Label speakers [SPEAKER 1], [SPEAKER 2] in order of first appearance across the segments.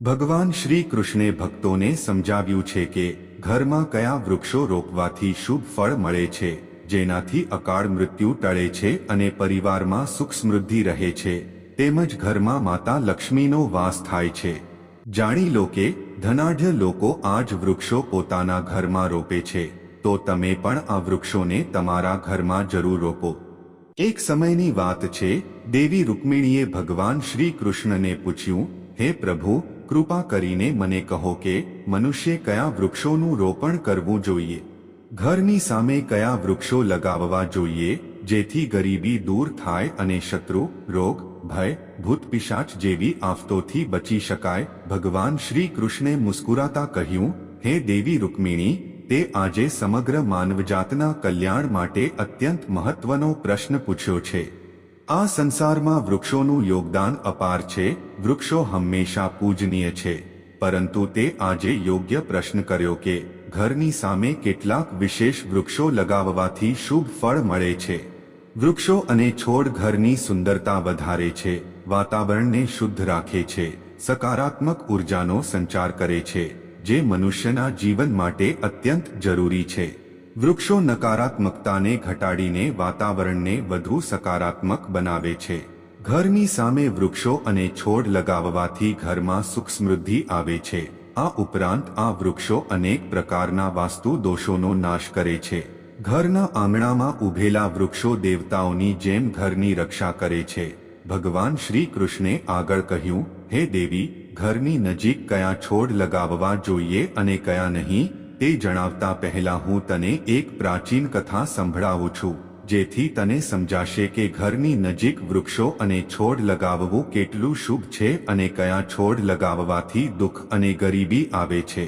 [SPEAKER 1] ભગવાન શ્રી કૃષ્ણે ભક્તોને સમજાવ્યું છે કે ઘરમાં કયા વૃક્ષો રોપવાથી શુભ ફળ મળે છે, જેનાથી અકાળ મૃત્યુ ટળે છે અને પરિવારમાં સુખ સમૃદ્ધિ રહે છે, તેમજ ઘરમાં માતા લક્ષ્મીનો વાસ થાય છે. જાણી લો કે ધનાઢ્ય લોકો આ જ વૃક્ષો પોતાના ઘરમાં રોપે છે, તો તમે પણ આ વૃક્ષોને તમારા ઘરમાં જરૂર રોપો. એક સમયની વાત છે, દેવી રૂકમિણીએ ભગવાન શ્રી કૃષ્ણને પૂછ્યું, હે પ્રભુ કૃપા કરીને મને કહો કે, મનુષ્ય કયા વૃક્ષોનું રોપણ કરવું જોઈએ? ઘરની સામે કયા વૃક્ષો લગાવવા જોઈએ, જેથી ગરીબી દૂર થાય અને શત્રુ, રોગ, ભય, ભૂત પિશાચ જેવી આફતોથી બચી શકાય? ભગવાન શ્રી કૃષ્ણે મુસ્કુરાતા કહ્યું, હે દેવી રૂકમિણી, તે આજે સમગ્ર માનવજાતના કલ્યાણ માટે અત્યંત મહત્વનો પ્રશ્ન પૂછ્યો છે. આ સંસારમાં વૃક્ષોનું યોગદાન અપાર છે, વૃક્ષો હંમેશા પૂજનીય છે, પરંતુ તે આજે યોગ્ય પ્રશ્ન કર્યો કે ઘરની સામે કેટલાક વિશેષ વૃક્ષો લગાવવાથી શુભ ફળ મળે છે. વૃક્ષો અને છોડ ઘરની સુંદરતા વધારે છે, વાતાવરણને શુદ્ધ રાખે છે, સકારાત્મક ઉર્જાનો સંચાર કરે છે, જે મનુષ્યના જીવન માટે અત્યંત જરૂરી છે. વૃક્ષો નકારાત્મકતાને ઘટાડીને વાતાવરણને વધુ સકારાત્મક બનાવે છે. ઘરની સામે વૃક્ષો અને છોડ લગાવવાથી ઘરમાં સુખ સમૃદ્ધિ આવે છે. આ ઉપરાંત આ વૃક્ષો અનેક પ્રકારના વાસ્તુ દોષોનો નાશ કરે છે. ઘરના આંગણામાં ઉભેલા વૃક્ષો દેવતાઓની જેમ ઘરની રક્ષા કરે છે. ભગવાન શ્રી કૃષ્ણે આગળ કહ્યું, હે દેવી, ઘરની નજીક કયા છોડ લગાવવા જોઈએ અને કયા નહીં? તે જણાવતા પહેલા હું તને એક પ્રાચીન કથા સંભળાવું છું, જેથી તને સમજાશે કે ઘરની નજીક વૃક્ષો અને છોડ લગાવવું કેટલું શુભ છે અને કયા છોડ લગાવવાથી દુઃખ અને ગરીબી આવે છે.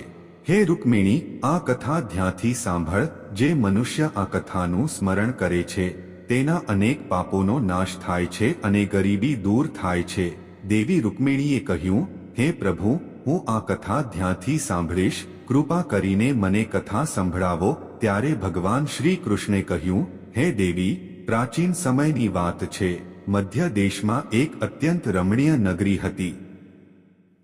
[SPEAKER 1] હે રૂકમિણી, આ કથા ધ્યાનથી સાંભળ, જે મનુષ્ય આ કથાનું સ્મરણ કરે છે. તેના અનેક પાપોનો નાશ થાય છે અને ગરીબી દૂર થાય છે. દેવી રૂકમિણીએ કહ્યું, હે પ્રભુ, હું આ કથા ધ્યાનથી સાંભળીશ કૃપા કરીને મને કથા સંભળાવો, ત્યારે ભગવાન શ્રી કૃષ્ણે કહ્યું, હે દેવી, પ્રાચીન સમયની વાત છે. મધ્ય દેશમાં એક અત્યંત રમણીય નગરી હતી.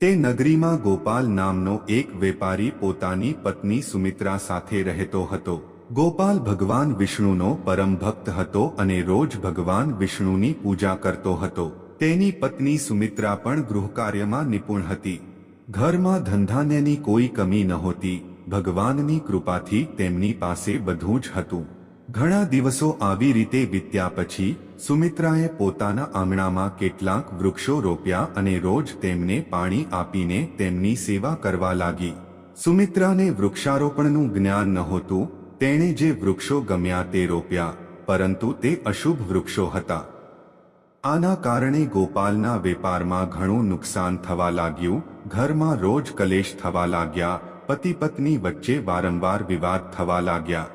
[SPEAKER 1] તે નગરીમાં ગોપાલ નામનો એક વેપારી પોતાની પત્ની સુમિત્રા સાથે રહેતો હતો. ગોપાલ ભગવાન વિષ્ણુનો પરમ ભક્ત હતો અને રોજ ભગવાન વિષ્ણુની પૂજા કરતો હતો. તેની પત્ની સુમિત્રા પણ ગૃહકાર્યમાં નિપુણ હતી. ઘરમાં ધંધાન્યની કોઈ કમી નહોતી ભગવાનની કૃપાથી તેમની પાસે બધું જ હતું. ઘણા દિવસો આવી રીતે વીત્યા પછી, સુમિત્રાએ પોતાના આંગણામાં કેટલાક વૃક્ષો રોપ્યા અને રોજ તેમને પાણી આપીને તેમની સેવા કરવા લાગી. સુમિત્રાને વૃક્ષારોપણનું જ્ઞાન નહોતું તેણે જે વૃક્ષો ગમ્યા તે રોપ્યા, પરંતુ તે અશુભ વૃક્ષો હતા. આના કારણે ગોપાલના વેપારમાં ઘણું નુકસાન થવા લાગ્યું, ઘરમાં રોજ કલેશ થવા લાગ્યા પતિ પત્ની વચ્ચે વારંવાર વિવાદ થવા લાગ્યા.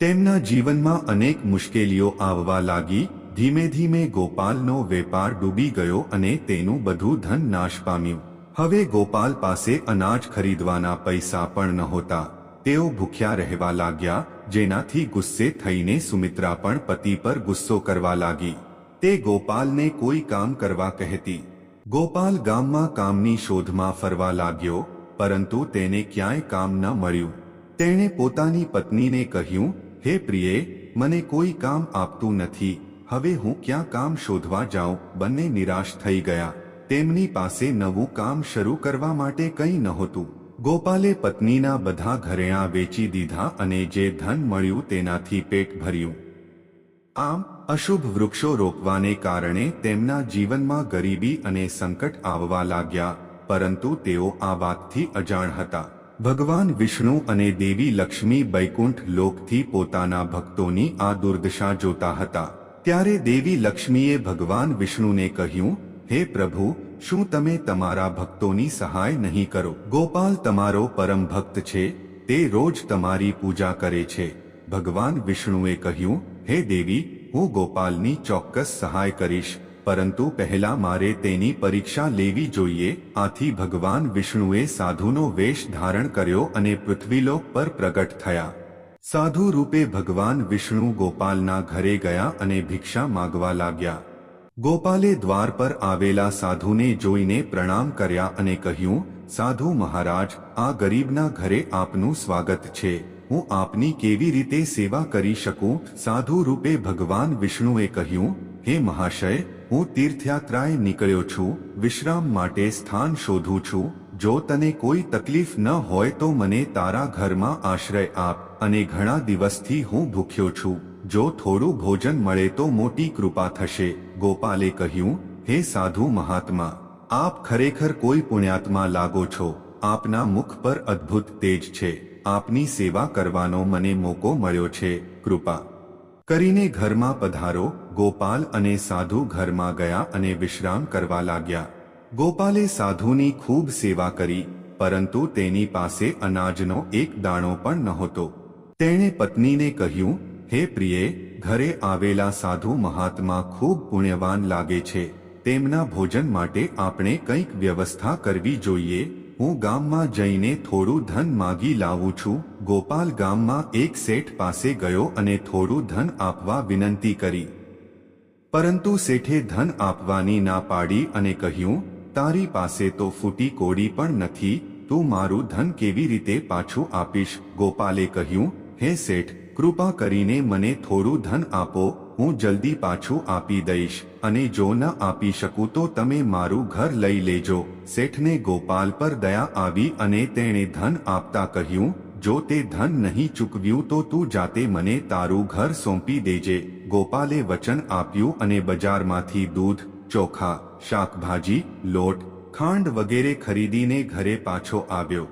[SPEAKER 1] તેમના જીવનમાં અનેક મુશ્કેલીઓ આવવા લાગી ધીમે ધીમે ગોપાલનો વેપાર ડૂબી ગયો અને તેનું બધું ધન નાશ પામ્યું. હવે ગોપાલ પાસે અનાજ ખરીદવાના પૈસા પણ નહોતા. તેઓ ભૂખ્યા રહેવા લાગ્યા, જેનાથી ગુસ્સે થઈને સુમિત્રા પણ પતિ પર ગુસ્સો કરવા લાગી. તે ગોપાલને કોઈ કામ કરવા કહેતી. ગોપાલ ગામમાં કામની શોધમાં ફરવા લાગ્યો, પરંતુ તેને ક્યાંય કામ ન મળ્યું. તેણે પોતાની પત્નીને કહ્યું, હે પ્રિયે, મને કોઈ કામ આપતું નથી. હવે હું ક્યાં કામ શોધવા જાઉં? બંને નિરાશ થઈ ગયા. તેમની પાસે નવું કામ શરૂ કરવા માટે કંઈ નહોતું. ગોપાલે પત્નીના બધા ઘરેણા વેચી દીધા અને જે ધન મળ્યું તેનાથી પેટ ભર્યું. આમ, અશુભ વૃક્ષો રોપવાને કારણે તેમના જીવનમાં ગરીબી અને સંકટ આવવા લાગ્યા, પરંતુ તેઓ આ વાતથી અજાણ હતા. ભગવાન વિષ્ણુ અને દેવી લક્ષ્મી બૈકુંઠ લોકથી પોતાના ભક્તોની આ દુર્દશા જોતા હતા. ત્યારે દેવી લક્ષ્મીએ ભગવાન વિષ્ણુને કહ્યું, હે પ્રભુ, શું તમે તમારા ભક્તોની સહાય નહીં કરો? ગોપાલ તમારો પરમ ભક્ત છે, તે રોજ તમારી પૂજા કરે છે. ભગવાન વિષ્ણુએ કહ્યું હે દેવી, હું ગોપાલની ચોક્કસ સહાય કરીશ, પરંતુ પહેલા મારે તેની પરીક્ષા લેવી જોઈએ. આથી ભગવાન વિષ્ણુએ સાધુનો વેશ ધારણ કર્યો અને પૃથ્વીલોક પર પ્રગટ થયા. સાધુ રૂપે ભગવાન વિષ્ણુ ગોપાલના ઘરે ગયા અને ભિક્ષા માગવા લાગ્યા. ગોપાલે દ્વાર પર આવેલા સાધુને જોઈને પ્રણામ કર્યા અને કહ્યું, સાધુ મહારાજ, આ ગરીબના ઘરે આપનું સ્વાગત છે. હું આપની કેવી રીતે સેવા કરી શકું? સાધુ રૂપે ભગવાન વિષ્ણુએ કહ્યું, હે મહાશય, હું તીર્થયાત્રાએ નીકળ્યો છું, વિશ્રામ માટે સ્થાન શોધું છું. જો તને કોઈ તકલીફ ન હોય તો મને તારા ઘરમાં આશ્રય આપ અને ઘણા દિવસથી હું ભૂખ્યો છું. જો થોડું ભોજન મળે તો મોટી કૃપા થશે. ગોપાલે કહ્યું, હે સાધુ મહાત્મા, આપ ખરેખર કોઈ પુણ્યાત્મા લાગો છો. આપના મુખ પર અદ્ભુત તેજ છે. આપની સેવા કરવાનો મને મોકો મળ્યો છે, કૃપા. કરીને ઘરમાં પધારો, ગોપાલ અને સાધુ ઘરમાં ગયા અને વિશ્રામ કરવા લાગ્યા. ગોપાલે સાધુની ખૂબ સેવા કરી, પરંતુ તેની પાસે અનાજનો એક દાણો પણ નહોતો. તેણે પત્નીને કહ્યું, હે પ્રિયે, ઘરે આવેલા સાધુ મહાત્મા ખૂબ પુણ્યવાન લાગે છે. તેમના ભોજન માટે આપણે કંઈક વ્યવસ્થા કરવી જોઈએ. હું ગામમાં જઈને થોડું ધન માગી લાવું છું. ગોપાલ ગામમાં એક શેઠ પાસે ગયો અને થોડું ધન આપવા વિનંતી કરી. પરંતુ શેઠે ધન આપવાની ના પાડી અને કહ્યું, તારી પાસે તો ફૂટી કોડી પણ નથી. તું મારું ધન કેવી રીતે પાછું આપીશ? ગોપાલે કહ્યું, હે શેઠ, કૃપા કરીને મને થોડું ધન આપો. હું જલ્દી પાછું આપી દઈશ અને જો ન આપી શકું તો તમે મારું ઘર લઈ લેજો. શેઠને ગોપાલ પર દયા આવી અને તેણે ધન આપતા કહ્યું, જો તે ધન નહીં ચૂકવ્યું તો તું જાતે મને તારું ઘર સોંપી દેજે. ગોપાલે વચન આપ્યું અને બજારમાંથી દૂધ, ચોખા, શાકભાજી, લોટ, ખાંડ વગેરે ખરીદીને ઘરે પાછો આવ્યો.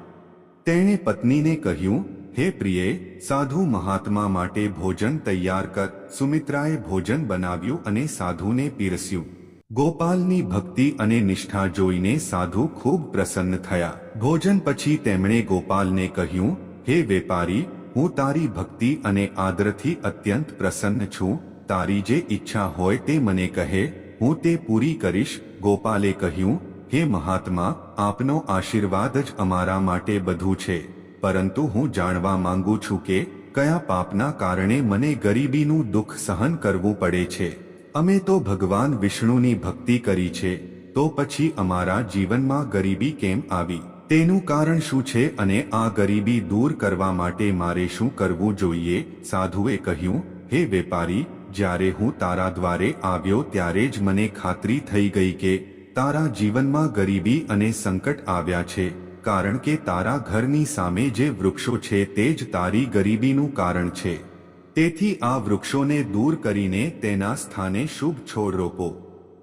[SPEAKER 1] તેણે પત્નીને કહ્યું હે પ્રિયે, સાધુ મહાત્મા માટે ભોજન તૈયાર કર. સુમિત્રાએ ભોજન બનાવ્યું અને સાધુને પીરસ્યું. ગોપાલની ભક્તિ અને નિષ્ઠા જોઈને સાધુ ખૂબ પ્રસન્ન થયા. ભોજન પછી તેમણે ગોપાલને કહ્યું, હે વેપારી, હું તારી ભક્તિ અને આદરથી અત્યંત પ્રસન્ન છું. તારી જે ઈચ્છા હોય તે મને કહે. હું તે પૂરી કરીશ. ગોપાલે કહ્યું, હે મહાત્મા, આપનો આશીર્વાદ જ અમારા માટે બધું છે. પરંતુ હું જાણવા માંગુ છું કે કયા પાપના કારણે મને ગરીબીનું દુઃખ સહન કરવું પડે છે. અમે તો ભગવાન વિષ્ણુની ભક્તિ કરી છે, તો પછી અમારા જીવનમાં ગરીબી કેમ આવી? તેનું કારણ શું છે અને આ ગરીબી દૂર કરવા માટે મારે શું કરવું જોઈએ? સાધુએ કહ્યું, હે વેપારી, જ્યારે હું તારા દ્વારે આવ્યો ત્યારે જ મને ખાતરી થઈ ગઈ કે તારા જીવનમાં ગરીબી અને સંકટ આવ્યા છે. કારણ કે તારા ઘરની સામે જે વૃક્ષો છે તે જ તારી ગરીબીનું કારણ છે. તેથી આ વૃક્ષોને દૂર કરીને તેના સ્થાને શુભ છોડ રોપો.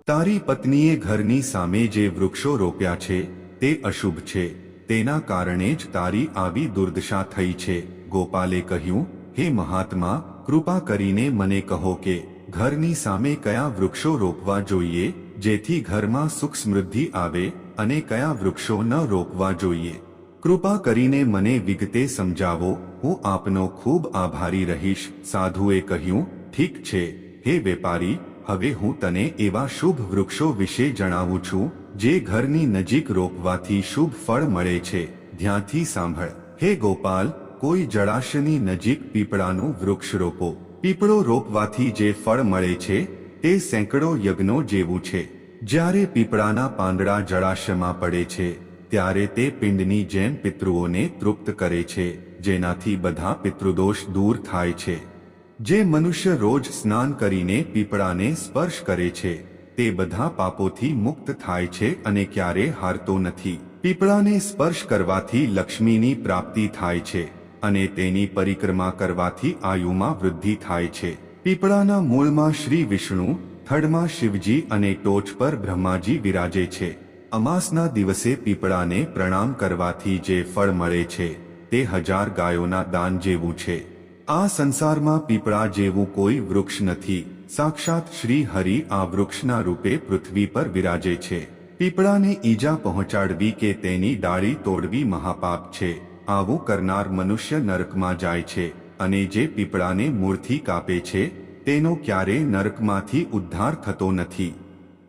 [SPEAKER 1] તારી પત્નીએ ઘરની સામે જે વૃક્ષો રોપ્યા છે, તે અશુભ છે. તેના કારણે જ તારી આવી દુર્દશા થઈ છે. ગોપાલે કહ્યું, હે મહાત્મા, કૃપા કરીને મને કહો કે, ઘરની સામે કયા વૃક્ષો રોપવા જોઈએ, જેથી ઘરમાં સુખ સમૃદ્ધિ આવે અને કયા વૃક્ષો ન રોપવા જોઈએ? કૃપા કરીને મને વિગતે સમજાવો. હું આપનો ખૂબ આભારી રહીશ. સાધુએ કહ્યું, ઠીક છે. હે વેપારી, હવે હું તને એવા શુભ વૃક્ષો વિશે જણાવું છું, જે ઘરની નજીક રોપવાથી શુભ ફળ મળે છે. ધ્યાનથી સાંભળ. હે ગોપાલ, કોઈ જળાશયની નજીક પીપળાનું વૃક્ષ રોપો. પીપળો રોપવાથી જે ફળ મળે છે, તે સેંકડો યજ્ઞો જેવું છે. જ્યારે પીપળાના પાંદડા જળાશયમાં પડે છે, ત્યારે તે પિંડની જેમ પિતૃઓને તૃપ્ત કરે છે, જેનાથી બધા પિતૃદોષ દૂર થાય છે. જે મનુષ્ય રોજ સ્નાન કરીને પીપળાને સ્પર્શ કરે છે, તે બધા પાપોથી મુક્ત થાય છે અને ક્યારે હારતો નથી. પીપળાને સ્પર્શ કરવાથી લક્ષ્મીની પ્રાપ્તિ થાય છે અને તેની પરિક્રમા કરવાથી આયુમાં વૃદ્ધિ થાય છે. પીપળાના મૂળમાં શ્રી વિષ્ણુ થડમાં શિવજી અને ટોચ પર બ્રહ્માજી વિરાજે છે. અમાસના દિવસે પીપળાને પ્રણામ કરવાથી જે ફળ મળે છે, તે હજાર ગાયોના દાન જેવું છે. આ સંસારમાં પીપળા જેવું કોઈ વૃક્ષ નથી. સાક્ષાત શ્રી હરિ આ વૃક્ષના રૂપે પૃથ્વી પર વિરાજે છે. પીપળાને ઈજા પહોંચાડવી કે તેની ડાળી તોડવી મહાપાપ છે. આવું કરનાર મનુષ્ય નરકમાં જાય છે અને જે પીપળાને મૂળથી કાપે છે તેનો ક્યારે નરકમાંથી ઉદ્ધાર થતો નથી.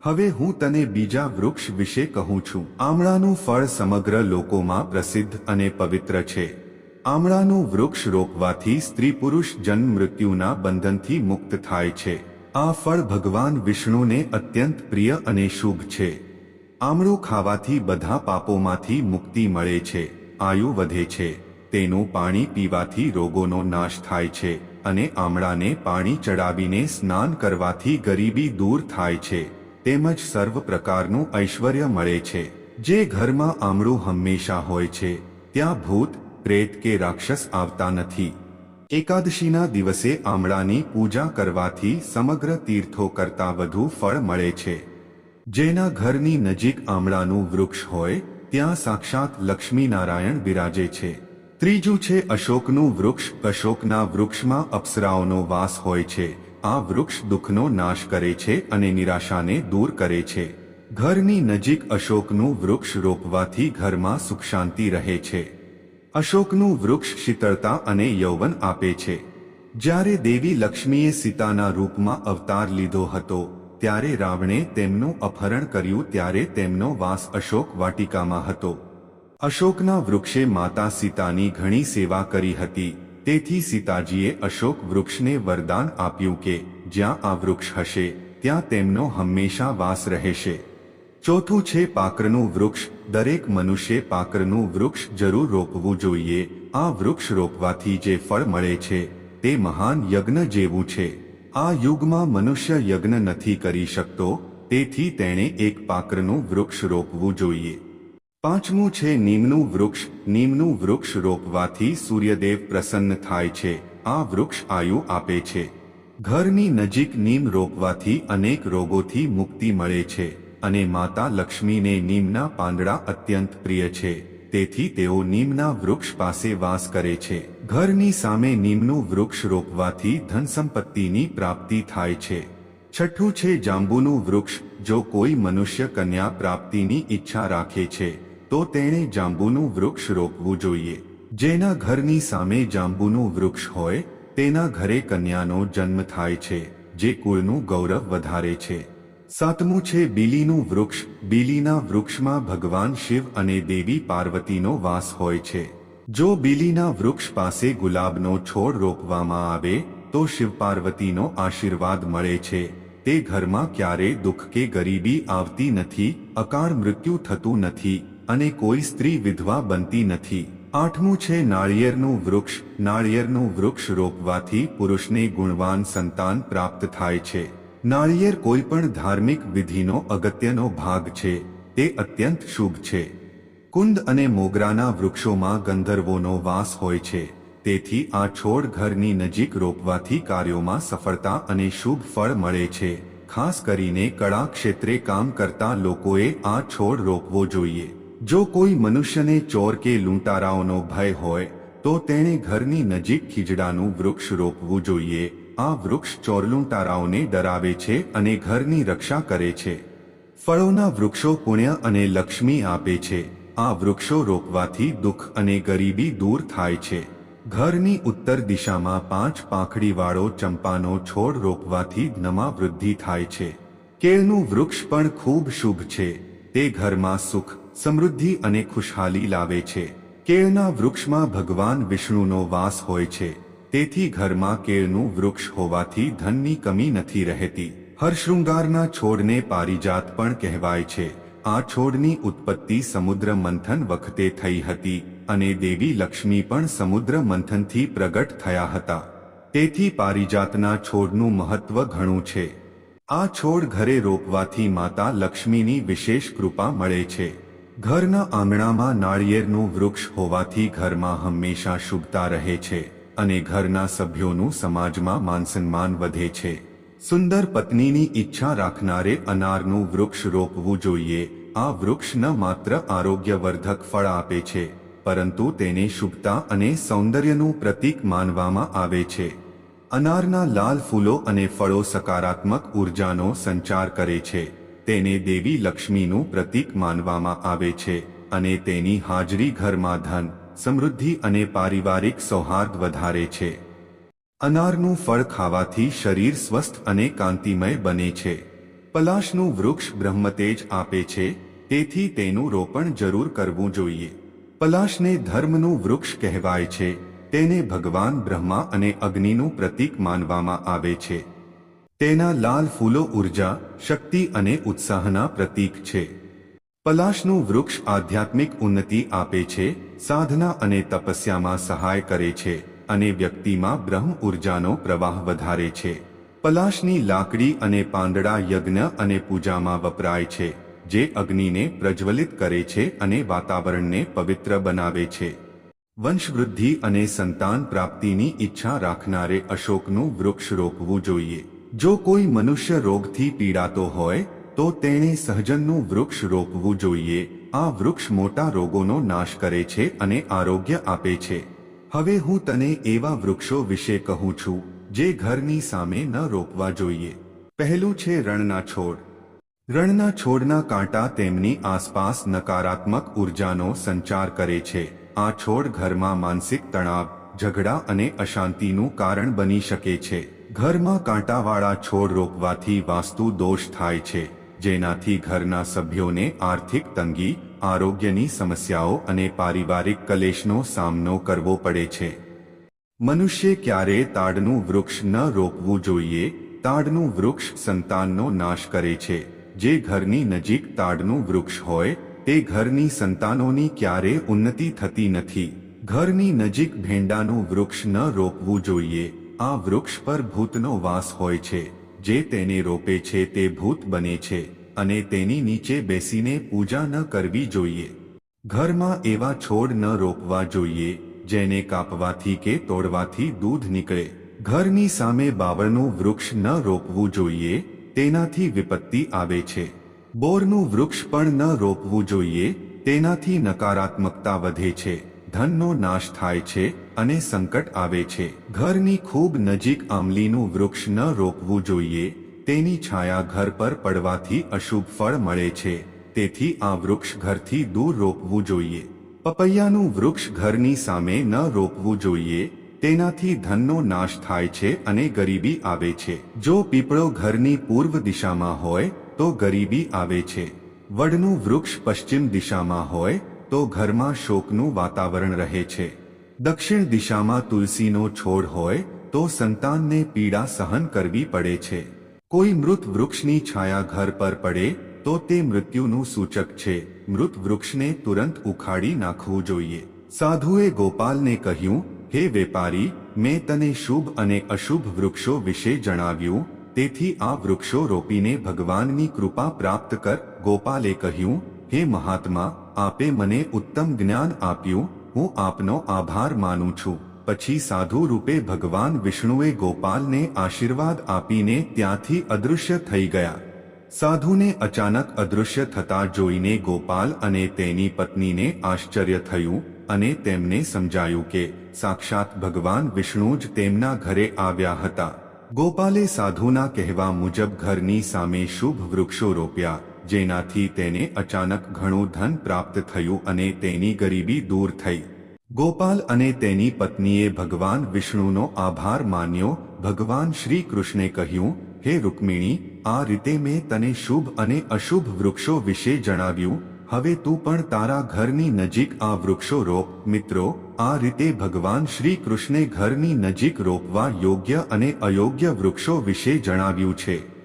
[SPEAKER 1] હવે હું તને બીજા વૃક્ષ વિશે કહું છું. આમળાનું ફળ સમગ્ર લોકોમાં પ્રસિદ્ધ અને પવિત્ર છે. આમળાનું વૃક્ષ રોપવાથી સ્ત્રી પુરુષ જન્મ મૃત્યુના બંધનથી મુક્ત થાય છે. આ ફળ ભગવાન વિષ્ણુને અત્યંત પ્રિય અને શુભ છે. આમળું ખાવાથી બધા પાપોમાંથી મુક્તિ મળે છે. આયુ વધે છે. તેનું પાણી પીવાથી રોગોનો નાશ થાય છે. અને આમળાને પાણી ચડાવીને સ્નાન કરવાથી ગરીબી દૂર થાય છે. તેમજ સર્વ પ્રકારનું ઐશ્વર્ય મળે છે. જે ઘરમાં આમળું હંમેશા હોય છે. ત્યાં ભૂત, પ્રેત કે રાક્ષસ આવતા નથી. એકાદશીના દિવસે આમળાની પૂજા કરવાથી સમગ્ર તીર્થો કરતાં વધુ ફળ મળે છે. જેના ઘરની નજીક આમળાનું વૃક્ષ હોય, ત્યાં સાક્ષાત લક્ષ્મીનારાયણ બિરાજે છે. ત્રીજું છે અશોકનું વૃક્ષ. અશોકના વૃક્ષમાં અપ્સરાઓનો વાસ હોય છે. આ વૃક્ષ દુઃખનો નાશ કરે છે અને નિરાશાને દૂર કરે છે. ઘરની નજીક અશોકનું વૃક્ષ રોપવાથી ઘરમાં સુખ શાંતિ રહે છે. અશોકનું વૃક્ષ શીતળતા અને યૌવન આપે છે. જ્યારે દેવી લક્ષ્મીએ સીતાના રૂપમાં અવતાર લીધો હતો, ત્યારે રાવણે તેમનું અપહરણ કર્યું, ત્યારે તેમનો વાસ અશોક વાટિકામાં હતો. અશોકના વૃક્ષે માતા સીતાની ઘણી સેવા કરી હતી. તેથી સીતાજીએ અશોક વૃક્ષને વરદાન આપ્યું કે જ્યાં આ વૃક્ષ હશે, ત્યાં તેમનો હંમેશા વાસ રહેશે. ચોથું છે પાકરનું વૃક્ષ. દરેક મનુષ્ય પાકરનું વૃક્ષ જરૂર રોપવું જોઈએ. આ વૃક્ષ રોપવાથી જે ફળ મળે છે, તે મહાન યજ્ઞ જેવું છે. આ યુગમાં મનુષ્ય યજ્ઞ નથી કરી શકતો, તેથી તેણે એક પાકરનું વૃક્ષ રોપવું જોઈએ. પાંચમું છે નીમનું વૃક્ષ. નીમનું વૃક્ષ રોપવાથી સૂર્યદેવ પ્રસન્ન થાય છે. આ વૃક્ષ આયુ આપે છે. ઘરની નજીક નીમ રોપવાથી અનેક રોગોથી મુક્તિ મળે છે અને માતા લક્ષ્મીને નીમના પાંદડા અત્યંત પ્રિય છે. તેથી તેઓ નીમના વૃક્ષ પાસે વાસ કરે છે. ઘરની સામે નીમનું વૃક્ષ રોપવાથી ધન સંપત્તિની પ્રાપ્તિ થાય છે. છઠ્ઠું છે જાંબુનું વૃક્ષ. જો કોઈ મનુષ્ય કન્યા પ્રાપ્તિની ઈચ્છા રાખે છે તો તેણે જાંબુનું વૃક્ષ રોપવું જોઈએ. જેના ઘરની સામે જાંબુનું વૃક્ષ હોય, તેના ઘરે કન્યાનો જન્મ થાય છે, જે કુળનું ગૌરવ વધારે છે. સાતમું છે બીલીનું વૃક્ષ. બીલીના વૃક્ષમાં ભગવાન શિવ અને દેવી પાર્વતીનો વાસ હોય છે. જો બીલીના વૃક્ષ પાસે ગુલાબનો છોડ રોપવામાં આવે, તો શિવ પાર્વતીનો આશીર્વાદ મળે છે. તે ઘરમાં ક્યારે દુઃખ કે ગરીબી આવતી નથી, અકાળ મૃત્યુ થતું નથી. અને કોઈ સ્ત્રી વિધવા બનતી નથી. આઠમું છે નાળિયેરનું વૃક્ષ. નાળિયેરનું વૃક્ષ રોપવાથી પુરુષને ગુણવાન સંતાન પ્રાપ્ત થાય છે. નાળિયેર કોઈ પણ ધાર્મિક વિધિનો અગત્યનો ભાગ છે. તે અત્યંત શુભ છે. કુંદ અને મોગરાના વૃક્ષોમાં ગંધર્વોનો વાસ હોય છે. તેથી આ છોડ ઘરની નજીક રોપવાથી કાર્યોમાં સફળતા અને શુભ ફળ મળે છે. ખાસ કરીને કળા ક્ષેત્રે કામ કરતા લોકોએ આ છોડ રોપવો જોઈએ. જો કોઈ મનુષ્યને ચોર કે લૂંટારાઓનો ભય હોય, તો તેણે ઘરની નજીક ખીજડાનું વૃક્ષ રોપવું જોઈએ. આ વૃક્ષ ચોરલુંટારાઓને ડરાવે છે અને ઘરની રક્ષા કરે છે. ફળોના વૃક્ષો પુણ્ય અને લક્ષ્મી આપે છે. આ વૃક્ષો રોપવાથી દુઃખ અને ગરીબી દૂર થાય છે. ઘરની ઉત્તર દિશામાં પાંચ પાંખડીવાળો ચંપાનો છોડ રોપવાથી નમાં વૃદ્ધિ થાય છે. કેળનું વૃક્ષ પણ ખૂબ શુભ છે. તે ઘરમાં સુખ સમૃદ્ધિ અને ખુશહાલી લાવે છે. કેળના વૃક્ષમાં ભગવાન વિષ્ણુનો વાસ હોય છે. તેથી ઘરમાં કેળનું વૃક્ષ હોવાથી ધનની કમી નથી રહેતી. હરશૃંગારના છોડને પારિજાત પણ કહેવાય છે. આ છોડની ઉત્પત્તિ સમુદ્ર મંથન વખતે થઈ હતી અને દેવી લક્ષ્મી પણ સમુદ્ર મંથનથી પ્રગટ થયા હતા. તેથી પારિજાતના છોડનું મહત્વ ઘણું છે. આ છોડ ઘરે રોપવાથી માતા લક્ષ્મીની વિશેષ કૃપા મળે છે. ઘરના આંગણામાં નાળિયેરનું વૃક્ષ હોવાથી ઘરમાં હંમેશા શુભતા રહે છે અને ઘરના સભ્યોનું સમાજમાં માનસન્માન વધે છે. સુંદર પત્નીની ઈચ્છા રાખનારે અનારનું વૃક્ષ રોપવું જોઈએ. આ વૃક્ષ ન માત્ર આરોગ્યવર્ધક ફળ આપે છે, પરંતુ તેને શુભતા અને સૌંદર્યનું પ્રતીક માનવામાં આવે છે. અનારના લાલ ફૂલો અને ફળો સકારાત્મક ઉર્જાનો સંચાર કરે છે. તેને દેવી લક્ષ્મીનું પ્રતીક માનવામાં આવે છે અને તેની હાજરી ઘરમાં ધન, સમૃદ્ધિ અને પારિવારિક સૌહાર્દ વધારે છે. અનારનું ફળ ખાવાથી શરીર સ્વસ્થ અને કાંતિમય બને છે. પલાશનું વૃક્ષ બ્રહ્મતેજ આપે છે, તેથી તેનું રોપણ જરૂર કરવું જોઈએ. પલાશને ધર્મનું વૃક્ષ કહેવાય છે, તેને ભગવાન બ્રહ્મા અને અગ્નિનું પ્રતીક માનવામાં આવે છે. તેના લાલ ફૂલો ઊર્જા, શક્તિ અને ઉત્સાહના પ્રતીક છે. પલાશનું વૃક્ષ આધ્યાત્મિક ઉન્નતિ આપે છે, સાધના અને તપસ્યામાં સહાય કરે છે અને વ્યક્તિમાં બ્રહ્મ ઉર્જાનો પ્રવાહ વધારે છે. પલાશની લાકડી અને પાંદડા યજ્ઞ અને પૂજામાં વપરાય છે, જે અગ્નિને પ્રજ્વલિત કરે છે અને વાતાવરણને પવિત્ર બનાવે છે. વંશવૃદ્ધિ અને સંતાન પ્રાપ્તિની ઈચ્છા રાખનારે અશોકનું વૃક્ષ રોપવું જોઈએ. જો કોઈ મનુષ્ય રોગથી પીડાતો હોય, તો તેણે સહજનનું વૃક્ષ રોપવું જોઈએ. આ વૃક્ષ મોટા રોગોનો નાશ કરે છે અને આરોગ્ય આપે છે. હવે હું તને એવા વૃક્ષો વિશે કહું છું, જે ઘરની સામે ન રોપવા જોઈએ. પહેલું છે રણના છોડ. રણના છોડના કાંટા તેમની આસપાસ નકારાત્મક ઉર્જાનો સંચાર કરે છે. આ છોડ ઘરમાં માનસિક તણાવ, ઝઘડા અને અશાંતિનું કારણ બની શકે છે. ઘરમાં કાંટાવાળા છોડ રોપવાથી વાસ્તુ દોષ થાય છે, જેનાથી ઘરના સભ્યોને આર્થિક તંગી, આરોગ્યની સમસ્યાઓ અને પારિવારિક કલેશનો સામનો કરવો પડે છે. મનુષ્ય ક્યારે તાડનું વૃક્ષ ન રોપવું જોઈએ, તાડનું વૃક્ષ સંતાનનો નાશ કરે છે. જે ઘરની નજીક તાડનું વૃક્ષ હોય, તે ઘરની સંતાનોની ક્યારે ઉન્નતિ થતી નથી. ઘરની નજીક ભેંડાનું વૃક્ષ ન રોપવું જોઈએ. આ વૃક્ષ પર ભૂતનો વાસ હોય છે, જે તેને રોપે છે તે ભૂત બને છે, અને તેની નીચે બેસીને પૂજા ન કરવી જોઈએ. ઘરમાં એવા છોડ ન રોપવા જોઈએ, જેને કાપવાથી કે તોડવાથી દૂધ નીકળે. ઘરની સામે બાવળનું વૃક્ષ ન રોપવું જોઈએ, તેનાથી વિપત્તિ આવે છે. બોરનું વૃક્ષ પણ ન રોપવું જોઈએ, તેનાથી નકારાત્મકતા વધે છે. ધનનો નાશ થાય છે અને સંકટ આવે છે. ઘરની ખૂબ નજીક આમલીનું વૃક્ષ ન રોપવું જોઈએ. તેની છાયા ઘર પર પડવાથી અશુભ ફળ મળે છે. તેથી આ વૃક્ષ ઘરથી દૂર રોપવું જોઈએ. પપૈયાનું વૃક્ષ ઘરની સામે ન રોપવું જોઈએ. તેનાથી ધનનો નાશ થાય છે અને ગરીબી આવે છે. જો પીપળો ઘરની પૂર્વ દિશામાં હોય, તો ગરીબી આવે છે. વડનું વૃક્ષ પશ્ચિમ દિશામાં હોય તો ઘરમાં શોકનું વાતાવરણ રહે છે. દક્ષિણ દિશામાં તુલસીનો છોડ હોય, તો સંતાનને પીડા સહન કરવી પડે છે. કોઈ મૃત વૃક્ષની છાયા ઘર પર પડે, તો તે મૃત્યુનું સૂચક છે. મૃત વૃક્ષને તુરંત ઉખાડી નાખવું જોઈએ. સાધુએ ગોપાલને કહ્યું, હે વેપારી, મેં તને શુભ અને અશુભ વૃક્ષો વિશે જણાવ્યું, તેથી આ વૃક્ષો રોપીને ભગવાનની કૃપા પ્રાપ્ત કર. ગોપાલે કહ્યું, હે મહાત્મા આપે મને ઉત્તમ જ્ઞાન આપ્યું, હું આપનો આભાર માનું છું. પછી સાધુ રૂપે ભગવાન વિષ્ણુએ ગોપાલને આશીર્વાદ આપીને ત્યાંથી અદૃશ્ય થઈ ગયા. સાધુને અચાનક અદૃશ્ય થતા જોઈને ગોપાલ અને તેની પત્નીને આશ્ચર્ય થયું અને તેમને સમજાયું કે સાક્ષાત ભગવાન વિષ્ણુ જ તેમના ઘરે આવ્યા હતા. ગોપાલે સાધુના કહેવા મુજબ ઘરની સામે શુભ વૃક્ષો રોપ્યા. જેનાથી તેને અચાનક ઘણું ધન પ્રાપ્ત થયું અને તેની ગરીબી દૂર થઈ. ગોપાલ અને તેની પત્નીએ ભગવાન વિષ્ણુનો આભાર માન્યો. ભગવાન શ્રી કૃષ્ણે કહ્યું, હે રૂકમિણી, આ રીતે મેં તને શુભ અને અશુભ વૃક્ષો વિશે જણાવ્યું. હવે તું પણ તારા ઘરની નજીક આ વૃક્ષો રોપ. મિત્રો, આ રીતે ભગવાન શ્રી કૃષ્ણે ઘરની નજીક રોપવા યોગ્ય અને અયોગ્ય વૃક્ષો વિશે જણાવ્યું છે.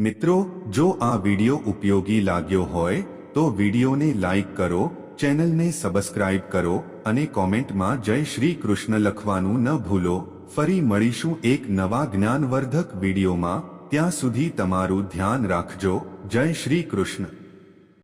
[SPEAKER 1] મિત્રો, જો આ વિડિયો ઉપયોગી લાગ્યો હોય, તો વિડિયોને લાઈક કરો, ચેનલને સબસ્ક્રાઇબ કરો અને કોમેન્ટમાં જય શ્રી કૃષ્ણ લખવાનું ન ભૂલો. ફરી મળીશું એક નવા જ્ઞાનવર્ધક વિડીયોમાં. ત્યાં સુધી તમારું ધ્યાન રાખજો. જય શ્રી કૃષ્ણ.